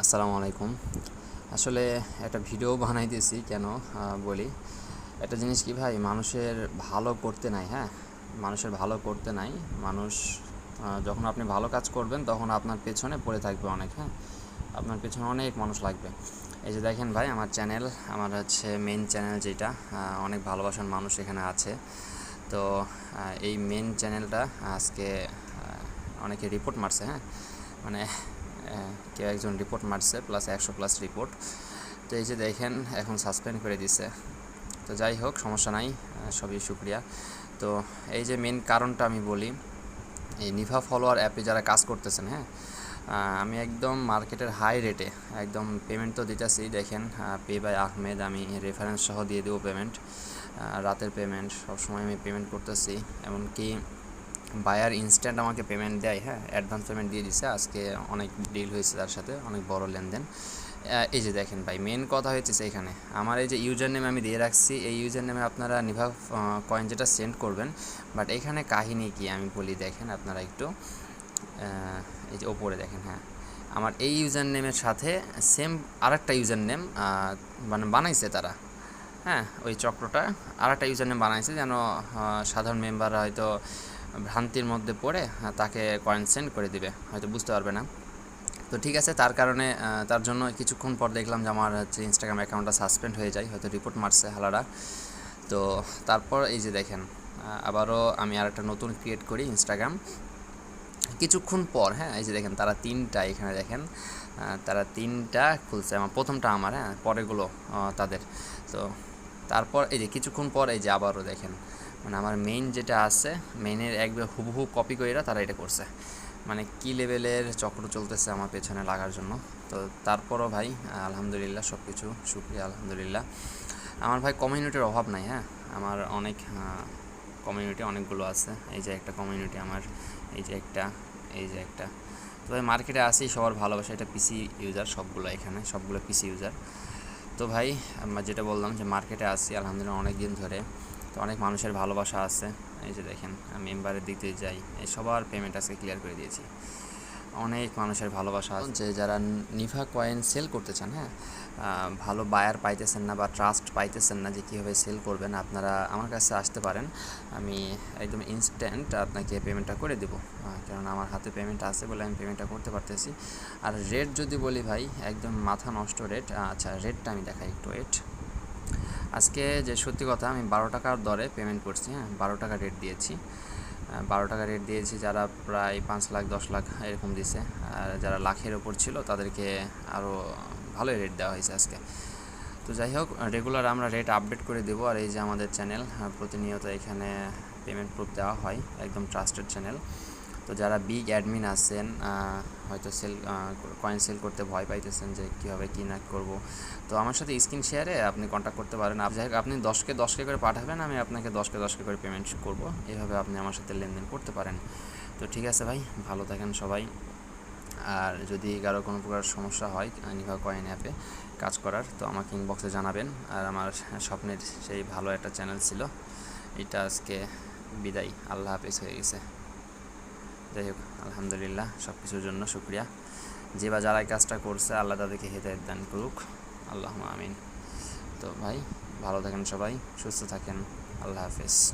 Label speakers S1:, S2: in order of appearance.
S1: আসসালামু আলাইকুম। আসলে একটা ভিডিও বানাইতেছি কেন বলি। একটা জিনিস কি ভাই, মানুষের ভালো করতে নাই হ্যাঁ? মানুষের ভালো করতে নাই। মানুষ যখন আপনি ভালো কাজ করবেন, তখন আপনার পেছনে পড়ে থাকবে অনেক হ্যাঁ? আপনার পেছনে অনেক মানুষ লাগবে। এই যে দেখেন ভাই, আমার চ্যানেল, আমার হচ্ছে মেন চ্যানেল যেটা অনেক ভালোবাসার মানুষ এখানে আছে। তো এই মেন চ্যানেলটা আজকে অনেকে রিপোর্ট মারছে হ্যাঁ? মানে কেউ একজন রিপোর্ট মারছে প্লাস একশো প্লাস রিপোর্ট তো এই যে দেখেন, এখন সাসপেন্ড করে দিছে। তো যাই হোক, সমস্যা নাই সবই শুক্রিয়া তো এই যে মেন কারণটা আমি বলি, এই নিভা ফলোয়ার অ্যাপে যারা কাজ করতেছেন হ্যাঁ আমি একদম মার্কেটের হাই রেটে একদম পেমেন্ট তো দিতেছি, দেখেন পে বাই আহমেদ আমি রেফারেন্স সহ দিয়ে দেবো পেমেন্ট রাতের পেমেন্ট সবসময় আমি পেমেন্ট করতেছি, এমনকি বায়ার ইনস্ট্যান্ট আমাকে পেমেন্ট দেয় হ্যাঁ? অ্যাডভান্স পেমেন্ট দিয়ে দিছে। আজকে অনেক ডিল হয়েছে তার সাথে, অনেক বড় লেনদেন। এই যে দেখেন ভাই মেন কথা হয়েছে এখানে আমার এই যে ইউজার নেম আমি দিয়ে রাখছি, এই ইউজার নেমে আপনারা নিভা কয়েন যেটা সেন্ড করবেন বাট এখানে কাহিনী কি আমি বলি দেখেন আপনারা একটু। এই যে ওপরে দেখেন হ্যাঁ। আমার এই ইউজার নেমের সাথে সেম আরেকটা ইউজার নেম মানে বানাইছে তারা। হ্যাঁ ওই চক্রটা আর একটা ইউজার নেম বানাইছে যেন সাধারণ মেম্বাররা হয়তো ভ্রান্তির মধ্যে পড়ে তাকে কয়েন সেন্ড করে দিবে হয়তো বুঝতে পারবে না। তো ঠিক আছে তার কারণে তার জন্য কিছুক্ষণ পর দেখলাম যে আমার হচ্ছে ইনস্টাগ্রাম অ্যাকাউন্টটা সাসপেন্ড হয়ে যায় হয়তো রিপোর্ট মারছে হালারা। তো তারপর এই যে দেখেন আবারও আমি আর একটা নতুন ক্রিয়েট করি ইনস্টাগ্রাম কিছুক্ষণ পর হ্যাঁ এই যে দেখেন তারা তিনটা এখানে দেখেন তারা তিনটা খুলছে আমার প্রথমটা আমার হ্যাঁ পরেরগুলো আহ, তাদের। তো তারপর এই যে কিছুক্ষণ পর এই যে আবারও দেখেন মানে আমার মেইন যেটা আছে মেইনের একবার হুবহু কপি কইরা তারা এটা করছে। মানে কি লেভেলের চক্র চলতেছে আমার পেছনে লাগার জন্য। তো তারপরও ভাই, আলহামদুলিল্লাহ সব কিছু শুক্রিয়া, আলহামদুলিল্লাহ। আমার ভাই কমিউনিটির অভাব নাই হ্যাঁ? আমার অনেক কমিউনিটি অনেকগুলো আছে। এই যে একটা কমিউনিটি আমার, এই যে একটা, এই যে একটা। তো ভাই মার্কেটে আসি সবার ভালোবাসা, এটা পিসি ইউজার সবগুলো এখানে, সবগুলো পিসি ইউজার তো ভাই আমরা যেটা বললাম যে মার্কেটে আসি আলহামদুলিল্লাহ অনেক দিন ধরে। তো অনেক মানুষের ভালোবাসা আছে। এই যে দেখেন মেম্বারের দিক দিয়ে যাই। এই সবার পেমেন্ট আজকে ক্লিয়ার করে দিয়েছি। অনেক মানুষের ভালোবাসা আছে। যারা নিভা কয়েন সেল করতে চান হ্যাঁ ভালো বায়ার পাইতেছেন না বা ট্রাস্ট পাইতেছেন না যে কীভাবে সেল করবেন, আপনারা আমার কাছে আসতে পারেন। আমি একদম ইনস্ট্যান্ট আপনাকে পেমেন্টটা করে দেবো। কারণ আমার হাতে পেমেন্ট আছে বলে আমি পেমেন্টটা করতে পারতেছি। আর রেট যদি বলি ভাই, একদম মাথা নষ্ট রেট আচ্ছা রেটটা আমি দেখাই একটু রেট আজকে যে সত্যি কথা, আমি বারো টাকার দরে পেমেন্ট করছি হ্যাঁ বারো টাকা রেট দিয়েছি। বারো টাকা রেট দিয়েছি, যারা প্রায় পাঁচ লাখ, দশ লাখ এরকম দিছে। আর যারা লাখের ওপর ছিল, তাদেরকে আরও ভালোই রেট দেওয়া হয়েছে আজকে। তো যাই হোক রেগুলার আমরা রেট আপডেট করে দেবো। আর এই যে আমাদের চ্যানেল প্রতিনিয়ত এখানে পেমেন্ট প্রুফ দেওয়া হয়, একদম ট্রাস্টেড চ্যানেল তো যারা বিগ অ্যাডমিন আছেন হয়তো সেল কয়েন সেল করতে ভয় পাইতেছেন যে কীভাবে কী না করব। তো আমার সাথে স্ক্রিন শেয়ারে আপনি কন্ট্যাক্ট করতে পারেন। যাই হোক, আপনি দশকে দশকে করে পাঠাবেন, আমি আপনাকে দশকে দশকে করে পেমেন্ট করব। এভাবে আপনি আমার সাথে লেনদেন করতে পারেন। তো ঠিক আছে ভাই, ভালো থাকেন সবাই। আর যদি কারও কোনো প্রকার সমস্যা হয় নিভা কয়েন অ্যাপে কাজ করার, তো আমাকে ইনবক্সে জানাবেন। আর আমার স্বপ্নের সেই ভালো একটা চ্যানেল ছিল, এটা আজকে বিদায়। আল্লাহ হাফেজ হয়ে গেছে। যাই হোক আলহামদুলিল্লাহ সব কিছুর জন্য শুক্রিয়া। যে বা যারা কাজটা করছে, আল্লাহ তাদেরকে হেদায়ত দান করুক। আল্লাহ আমিন। তো ভাই, ভালো থাকেন সবাই, সুস্থ থাকেন। আল্লাহ হাফেজ।